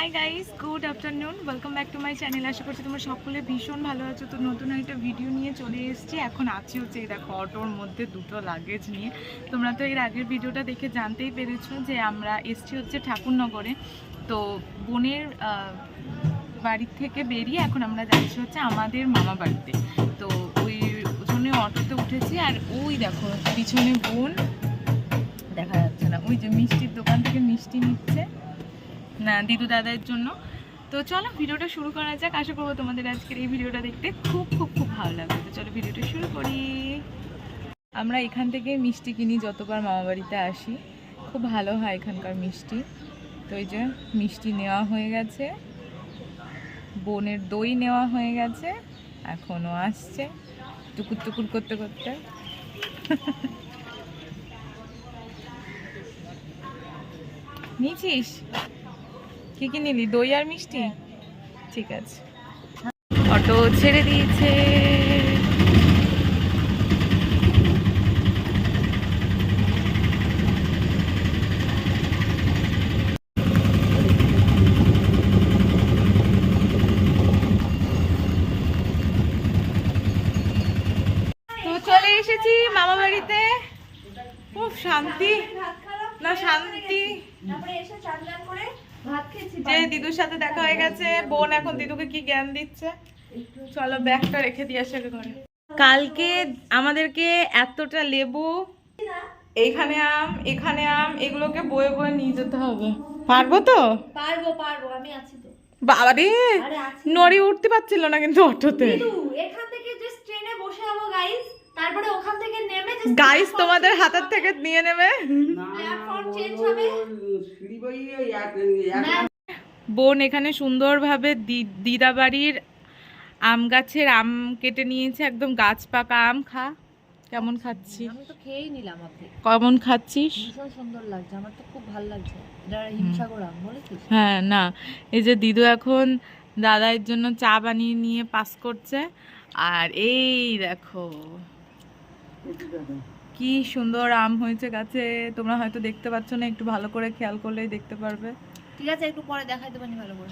Hi guys good afternoon welcome back to my channel আশা করছি তোমরা সকলে ভীষণ ভালো আছো। তো নতুন একটা ভিডিও নিয়ে চলে এসেছি। এখন আছি হচ্ছে, এই দেখো, অটোর মধ্যে দুটো লাগেজ নিয়ে। তোমরা তো এর আগের ভিডিওটা দেখে জানতেই পেরেছ যে আমরা এসছি হচ্ছে ঠাকুরনগরে। তো বোনের বাড়ির থেকে বেরিয়ে এখন আমরা যাচ্ছি হচ্ছে আমাদের মামা বাড়িতে। তো ওই জন্য অটোতে উঠেছি। আর ওই দেখো, পিছনে বোন, দেখা যাচ্ছে না। ওই যে মিষ্টির দোকান থেকে মিষ্টি নিচ্ছে। দিদু দাদার জন্য। তো চলো, ভিডিওটা শুরু করা যাক। আশা করব তোমাদের আজকের এই ভিডিওটা দেখতে খুব খুব খুব ভালো লাগবে। তো চলো, ভিডিওটা শুরু করি। আমরা এখান থেকে মিষ্টি কিনি যতবার মামা বাড়িতে আসি। খুব ভালো হয় এখানকার মিষ্টি। তো এই যে মিষ্টি নেওয়া হয়ে গেছে। বোনের দই নেওয়া হয়ে গেছে। এখনও আসছে। টুকুর টুকুর করতে করতে। নিয়েছিস? কি কি নিলি? দই আর মিষ্টি? ঠিক আছে। অটো ছেড়ে দিয়েছে। চলে এসেছি মামা বাড়িতে। খুব শান্তি। না শান্তি। তারপরে এসে চান করে যে দিদুর সাথে দেখা হয়ে গেছে বোন এখন দিদুকে কি জ্ঞান দিচ্ছে? চলো ব্যাগটা রেখে দিয়ে আসে ঘরে কালকে আমাদেরকে এতটা লেবু এইখানে আম এখানে আম এগুলোকে বয়ে বয়ে নিয়ে যেতে হবে। পারব তো? পারব পারব আমি আছি তো। বাবারে আরে নড়ি উঠতে পারছিল না কিন্তু অটোতে। এখান থেকে জাস্ট ট্রেনে বসে যাব গাইস তারপরে ওখান থেকে নেমে গাইস তোমাদের হাতের থেকে নিয়ে নেবে? প্ল্যাটফর্ম চেঞ্জ হবে। বোন এখানে সুন্দরভাবে দি- দিদা বাড়ির আম গাছের আম কেটে নিয়েছে একদম গাছ পাকা আম। খা কেমন খাচ্ছি আমি তো খেয়েই নিলাম আপনি কেমন খাচ্ছিস? ভীষণ সুন্দর লাগছে আমার তো খুব ভালো লাগছে। এটা হিমসাগর আম বলেছিস? হ্যাঁ না এই যে দিদু এখন দাদার জন্য চা বানিয়ে নিয়ে পাস করছে আর এই দেখো। কি সুন্দর আম হয়েছে গাছে। তোমরা হয়তো দেখতে পাচ্ছ না একটু ভালো করে খেয়াল করলেই দেখতে পারবে। ঠিক আছে একটু পরে দেখাই দেবেন ভালো করে।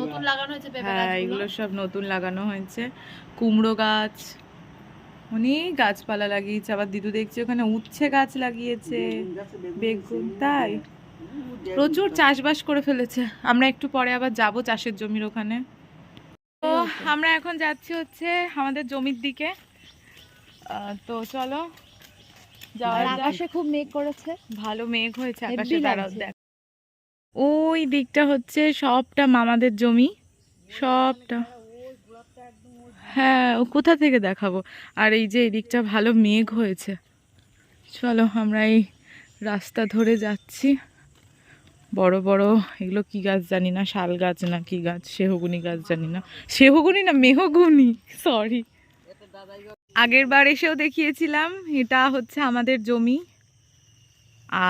নতুন লাগানো হয়েছে হ্যাঁ এগুলো সব নতুন লাগানো হয়েছে। কুমড়ো গাছ অনেক গাছপালা লাগিয়েছে। আবার দিদু দেখছি ওখানে উচ্ছে গাছ লাগিয়েছে। বেগুন তাই? প্রচুর চাষবাস করে ফেলেছে। আমরা একটু পরে আবার যাব চাষের জমির ওখানে। আমরা এখন যাচ্ছি হচ্ছে আমাদের জমির দিকে। তো চলো যাওয়া আর আকাশে খুব মেঘ করেছে। ভালো মেঘ হয়েছে আকাশে দাঁড়াও দেখ। ওই দিকটা হচ্ছে সবটা মামাদের জমি। সবটা। হ্যাঁ ও কোথা থেকে দেখাবো? আর এই যে এই দিকটা ভালো মেঘ হয়েছে। চলো আমরা এই রাস্তা ধরে যাচ্ছি। বড় বড়, এগুলো কি গাছ জানি না, শাল গাছ না কি গাছ, সেহগুনি গাছ জানি না। সেহগুনি না, মেহগুনি সরি আগের বার এসেও দেখিয়েছিলাম, এটা হচ্ছে আমাদের জমি।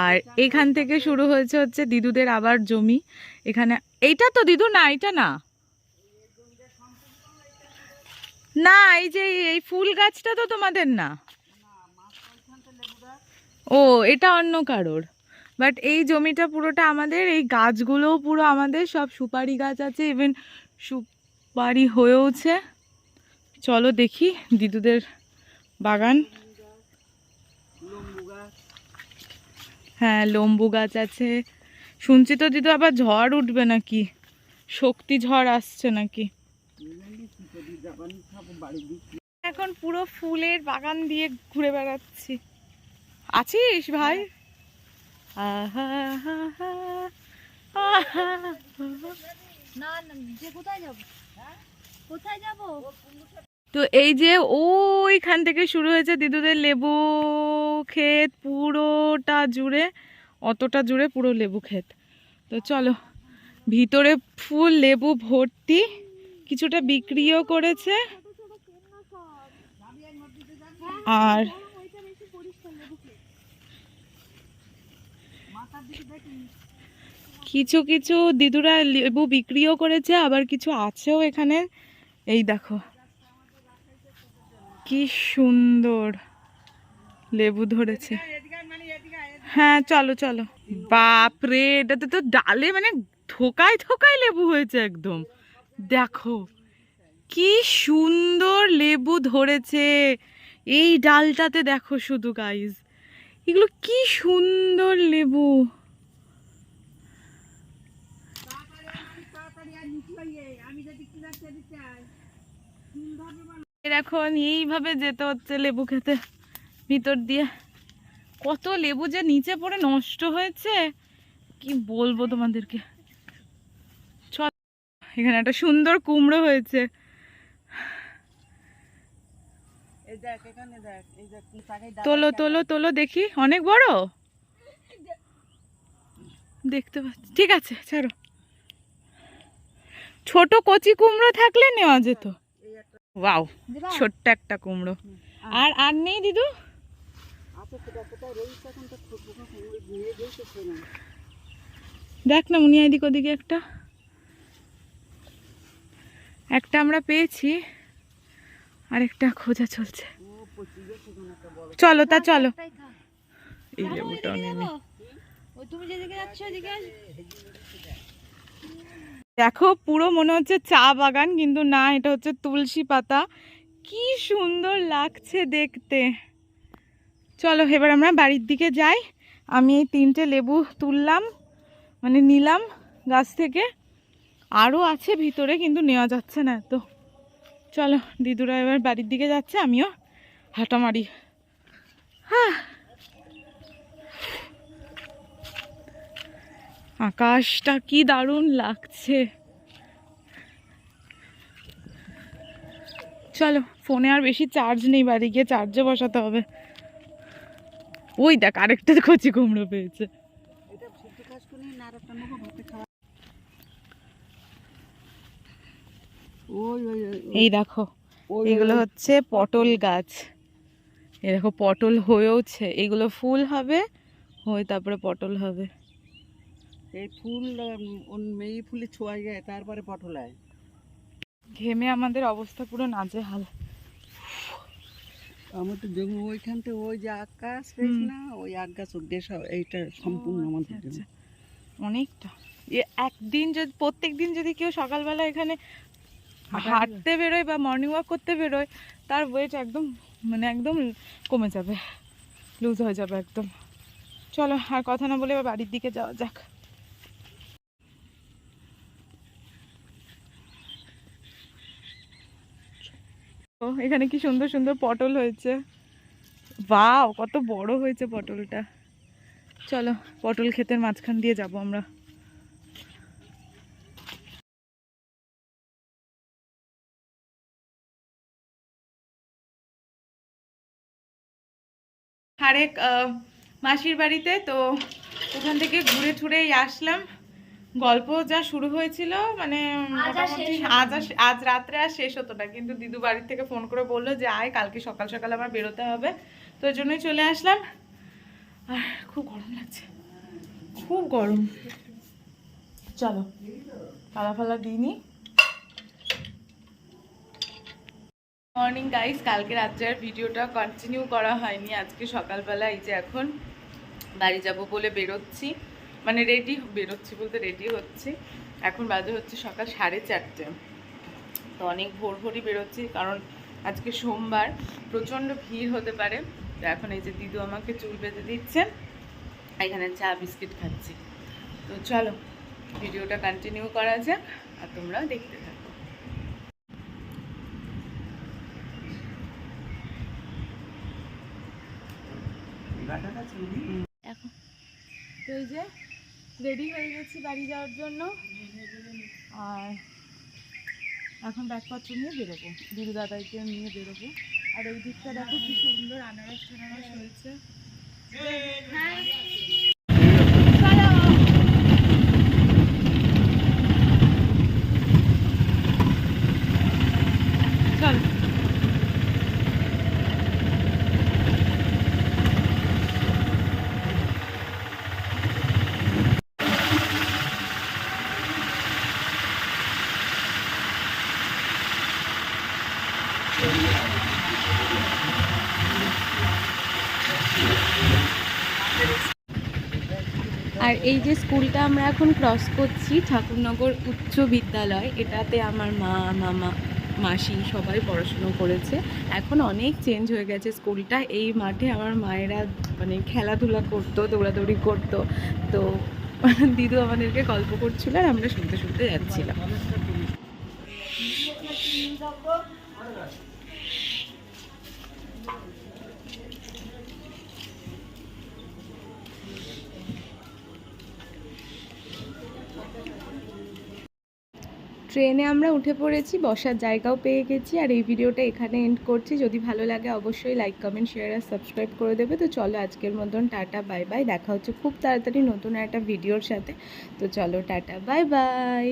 আর এখান থেকে শুরু হয়েছে হচ্ছে দিদুদের আবার জমি। এখানে, এইটা তো দিদু না এটা না? না, এই যে এই ফুল গাছটা তো তোমাদের না? ও, এটা অন্য কারোর। বাট এই জমিটা পুরোটা আমাদের, এই গাছগুলোও পুরো আমাদের, সব সুপারি গাছ আছে ইভেন সুপারি হয়েওছে। চলো দেখি দিদুদের বাগান। হ্যাঁ লম্বু গাছ আছে। শুনছি তো দিদু আবার ঝড় উঠবে নাকি? শক্তি ঝড় আসছে নাকি? এখন পুরো ফুলের বাগান দিয়ে ঘুরে বেড়াচ্ছি। আছিস ভাই। না না যে কোথায় যাব কোথায় যাব তো এই যে ওইখান থেকে শুরু হয়েছে দিদুদের লেবু ক্ষেত পুরোটা জুড়ে, অতটা জুড়ে পুরো লেবু ক্ষেত। তো চলো, ভিতরে ফুল লেবু ভর্তি, কিছুটা বিক্রিও করেছে। আর কিছু কিছু দিদুরা লেবু বিক্রিও করেছে, আবার কিছু আছেও এখানে। এই দেখো। কি সুন্দর লেবু ধরেছে। হ্যাঁ চলো চলো। বাপরে এটাতে তো ডালে মানে থোকায় থোকায় লেবু হয়েছে একদম। দেখো, কি সুন্দর লেবু ধরেছে। এই ডালটাতে দেখো শুধু গাইজ এগুলো কি সুন্দর লেবু। এখন এইভাবে যেতে হচ্ছে লেবু খেতে ভিতর দিয়ে। কত লেবু যে নিচে পড়ে নষ্ট হয়েছে। কি বলব তোমাদেরকে? চল এখানে একটা সুন্দর কুমড়ো হয়েছে। তোলো তোলো তোলো দেখি অনেক বড়? দেখতে পাচ্ছি ঠিক আছে ছাড়ো। ছোট কচি কুমড়ো থাকলে নেওয়া যেত। ওয়াও ছোট্ট একটা কুমড়ো। আর আর নেই দিদু? দেখ না মুনিয়া এদিক ওদিকে একটা। একটা আমরা পেয়েছি আরেকটা খোঁজা চলছে। একটা চলো তা চলো। এই? ও তুমি যেদিকে যাচ্ছ। দেখো পুরো মনে হচ্ছে চা বাগান, কিন্তু না, এটা হচ্ছে তুলসী পাতা। কি সুন্দর লাগছে দেখতে। চলো, এবার আমরা বাড়ির দিকে যাই। আমি এই তিনটে লেবু তুললাম মানে নিলাম গাছ থেকে। আরও আছে ভিতরে, কিন্তু নেওয়া যাচ্ছে না তো চলো, দিদুরা এবার বাড়ির দিকে যাচ্ছে, আমিও হাঁটা মারি হ্যাঁ আকাশটা কি দারুণ লাগছে। চলো ফোনে আর বেশি চার্জ নেই বাড়ি গিয়ে চার্জে বসাতে হবে। ওই দেখ আরেকটা কচি কুমড়ো পেয়েছে। এই দেখো এগুলো হচ্ছে পটল গাছ। এই দেখো পটল হয়েওছে। এগুলো ফুল হবে হয়ে তারপরে পটল হবে। এই ফুল মেয়ে ফুলে ছোঁয়া যায় তারপরে পটলায়। ঘেমে আমাদের অবস্থা পুরো নাজেহাল। আমার তো জমি ওইখান থেকে ওই যে আকাশ না? ওই অব্দি সব এইটা সম্পূর্ণ আমাদের আচ্ছা, জমি আচ্ছা। অনেকটা একদিন যদি প্রত্যেক দিন যদি কেউ সকালবেলা এখানে হাঁটতে বেরোয় বা মর্নিং ওয়াক করতে বেরোয় তার ওয়েট একদম মানে একদম কমে যাবে। লুজ হয়ে যাবে একদম। চলো আর কথা না বলে এবার বাড়ির দিকে যাওয়া যাক। ও, এখানে কি সুন্দর সুন্দর পটল হয়েছে। বাও কত বড় হয়েছে পটলটা। চলো, পটল ক্ষেতের মাঝখান দিয়ে যাব আমরা। আরেক মাসির বাড়িতে, তো ওখান থেকে ঘুরে ঠুরেই আসলাম। গল্প যা শুরু হয়েছিল মানে আজ আজ রাত্রে আর শেষ হতো না। কিন্তু দিদু বাড়ির থেকে ফোন করে বলল যে আয় কালকে সকাল সকাল আমার বেরোতে হবে। তো ওই জন্যই চলে আসলাম। আর খুব গরম লাগছে। খুব গরম। চলো পালা ফালা দিইনি মর্নিং গাইস কালকে রাত্রে আর ভিডিওটা কন্টিনিউ করা হয়নি। আজকে সকালবেলা এই যে এখন বাড়ি যাব বলে বেরোচ্ছি। মানে রেডি বেরোচ্ছি বলতে রেডি হচ্ছি। এখন বাজে হচ্ছে সকাল সাড়ে চারটে। তো অনেক ভোর ভোরই বেরোচ্ছি কারণ আজকে সোমবার প্রচণ্ড ভিড় হতে পারে। তো এখন এই যে দিদু আমাকে চুল বেঁধে দিচ্ছে এখানে চা বিস্কিট খাচ্ছি। তো চলো ভিডিওটা কন্টিনিউ করা যাক আর তোমরা দেখতে থাকো। এখন। তো এই যে রেডি হয়ে গেছি বাড়ি যাওয়ার জন্য। আর এখন ব্যাগপত্র নিয়ে বেরোবো। দিদু দাদাইকে নিয়ে বেরোবো। আর ওই দিকটা দেখো কি সুন্দর আনারস টানারস হয়েছে। আর এই যে স্কুলটা আমরা এখন ক্রস করছি, ঠাকুরনগর উচ্চ বিদ্যালয়, এটাতে আমার মা, মামা, মাসি সবাই পড়াশুনো করেছে। এখন অনেক চেঞ্জ হয়ে গেছে স্কুলটা। এই মাঠে আমার মায়েরা মানে খেলাধুলা করতো, দৌড়াদৌড়ি করতো। তো দিদু আমাদেরকে গল্প করছিল আর আমরা শুনতে শুনতে যাচ্ছিলাম। ট্রেনে আমরা উঠে পড়েছি, বসার জায়গাও পেয়ে গেছি আর এই ভিডিওটা এখানে এন্ড করছি। যদি ভালো লাগে অবশ্যই লাইক কমেন্ট শেয়ার আর সাবস্ক্রাইব করে দেবে। তো চলো আজকের মতন টাটা বাই বাই দেখা হচ্ছে খুব তাড়াতাড়ি নতুন একটা ভিডিওর সাথে। তো চলো টাটা বাই বাই